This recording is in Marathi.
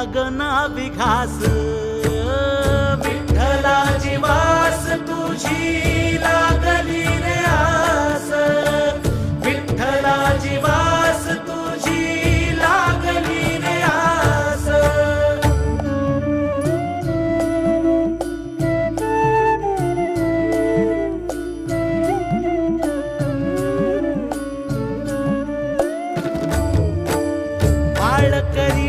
लागना विघास. विठ्ठलाची वास तुझी लागली रे आस. विठ्ठलाची वास तुझी लागली रे आस. बाळकरी